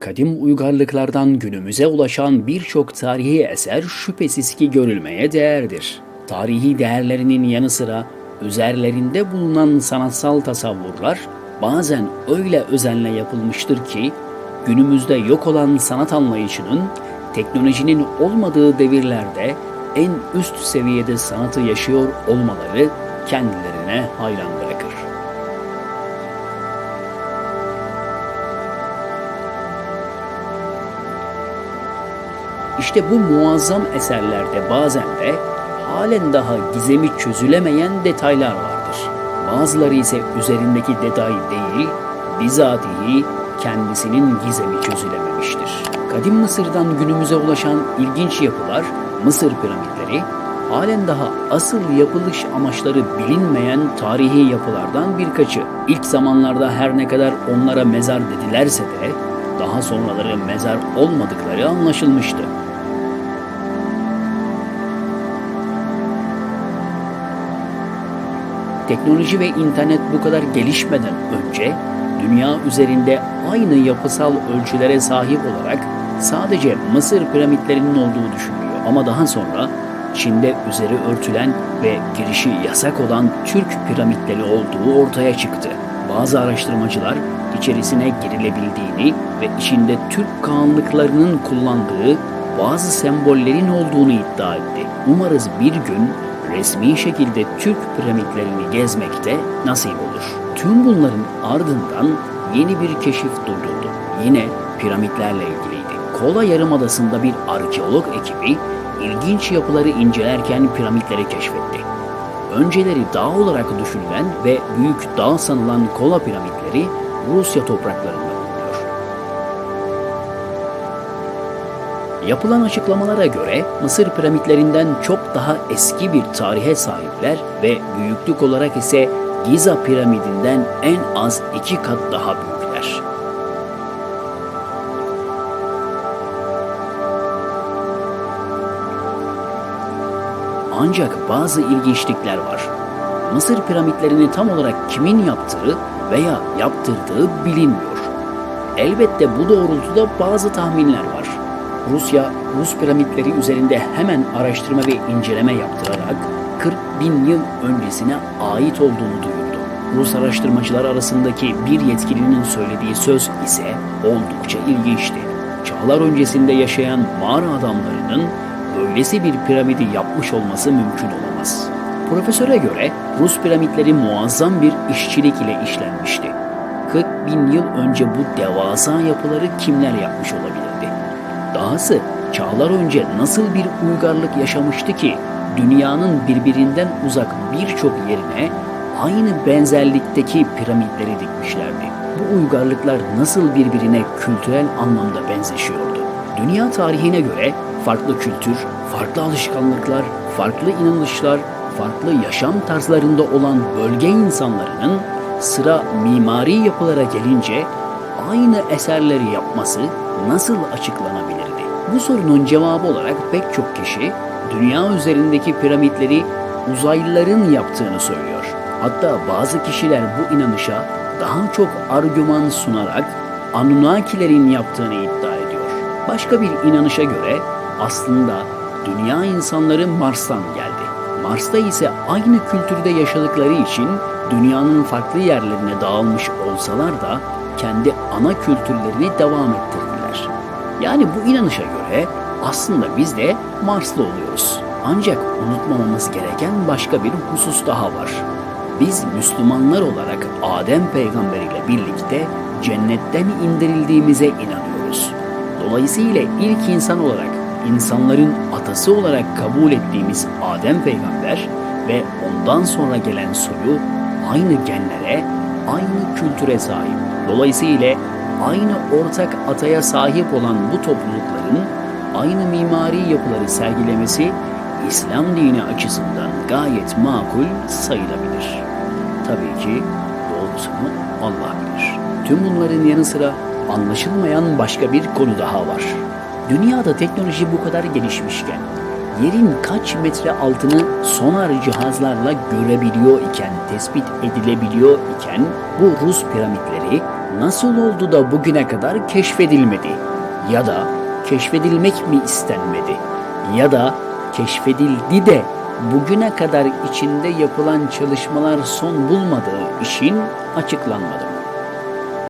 Kadim uygarlıklardan günümüze ulaşan birçok tarihi eser şüphesiz ki görülmeye değerdir. Tarihi değerlerinin yanı sıra üzerlerinde bulunan sanatsal tasavvurlar bazen öyle özenle yapılmıştır ki günümüzde yok olan sanat anlayışının teknolojinin olmadığı devirlerde en üst seviyede sanatı yaşıyor olmaları kendilerine hayran İşte bu muazzam eserlerde bazen de halen daha gizemi çözülemeyen detaylar vardır. Bazıları ise üzerindeki detay değil, bizatihi kendisinin gizemi çözülememiştir. Kadim Mısır'dan günümüze ulaşan ilginç yapılar, Mısır piramitleri, halen daha asıl yapılış amaçları bilinmeyen tarihi yapılardan birkaçı. İlk zamanlarda her ne kadar onlara mezar dedilerse de daha sonraları mezar olmadıkları anlaşılmıştı. Teknoloji ve internet bu kadar gelişmeden önce dünya üzerinde aynı yapısal ölçülere sahip olarak sadece Mısır piramitlerinin olduğu düşünülüyor. Ama daha sonra Çin'de üzeri örtülen ve girişi yasak olan Türk piramitleri olduğu ortaya çıktı. Bazı araştırmacılar içerisine girilebildiğini ve içinde Türk kağanlıklarının kullandığı bazı sembollerin olduğunu iddia etti. Umarız bir gün resmi şekilde Türk piramitlerini gezmekte nasip olur. Tüm bunların ardından yeni bir keşif durdurdu. Yine piramitlerle ilgiliydi. Kola Yarımadası'nda bir arkeolog ekibi ilginç yapıları incelerken piramitleri keşfetti. Önceleri dağ olarak düşünülen ve büyük dağ sanılan Kola piramitleri Rusya topraklarında Yapılan açıklamalara göre Mısır piramitlerinden çok daha eski bir tarihe sahipler ve büyüklük olarak ise Giza piramidinden en az iki kat daha büyükler. Ancak bazı ilginçlikler var. Mısır piramitlerini tam olarak kimin yaptığı veya yaptırdığı bilinmiyor. Elbette bu doğrultuda bazı tahminler var. Rusya, Rus piramitleri üzerinde hemen araştırma ve inceleme yaptırarak 40 bin yıl öncesine ait olduğunu duyurdu. Rus araştırmacılar arasındaki bir yetkilinin söylediği söz ise oldukça ilginçti. Çağlar öncesinde yaşayan mağara adamlarının böylesi bir piramidi yapmış olması mümkün olamaz. Profesöre göre Rus piramitleri muazzam bir işçilik ile işlenmişti. 40 bin yıl önce bu devasa yapıları kimler yapmış olabilirdi? Dahası çağlar önce nasıl bir uygarlık yaşamıştı ki dünyanın birbirinden uzak birçok yerine aynı benzerlikteki piramitleri dikmişlerdi. Bu uygarlıklar nasıl birbirine kültürel anlamda benzeşiyordu? Dünya tarihine göre farklı kültür, farklı alışkanlıklar, farklı inanışlar, farklı yaşam tarzlarında olan bölge insanlarının sıra mimari yapılara gelince aynı eserleri yapması nasıl açıklanabilirdi? Bu sorunun cevabı olarak pek çok kişi dünya üzerindeki piramitleri uzaylıların yaptığını söylüyor. Hatta bazı kişiler bu inanışa daha çok argüman sunarak Anunnakilerin yaptığını iddia ediyor. Başka bir inanışa göre aslında dünya insanları Mars'tan geldi. Mars'ta ise aynı kültürde yaşadıkları için dünyanın farklı yerlerine dağılmış olsalar da kendi ana kültürlerini devam ettirdiler. Yani bu inanışa göre aslında biz de Marslı oluyoruz. Ancak unutmamamız gereken başka bir husus daha var. Biz Müslümanlar olarak Adem peygamber ile birlikte cennetten indirildiğimize inanıyoruz. Dolayısıyla ilk insan olarak insanların atası olarak kabul ettiğimiz Adem peygamber ve ondan sonra gelen soyu aynı genlere, aynı kültüre sahip. Dolayısıyla aynı ortak ataya sahip olan bu toplulukların aynı mimari yapıları sergilemesi İslam dini açısından gayet makul sayılabilir. Tabii ki doğrusunu Allah bilir. Tüm bunların yanı sıra anlaşılmayan başka bir konu daha var. Dünyada teknoloji bu kadar gelişmişken, yerin kaç metre altını sonar cihazlarla görebiliyor iken, tespit edilebiliyor iken bu Rus piramitleri nasıl oldu da bugüne kadar keşfedilmedi? Ya da keşfedilmek mi istenmedi? Ya da keşfedildi de bugüne kadar içinde yapılan çalışmalar son bulmadığı işin açıklanmadı?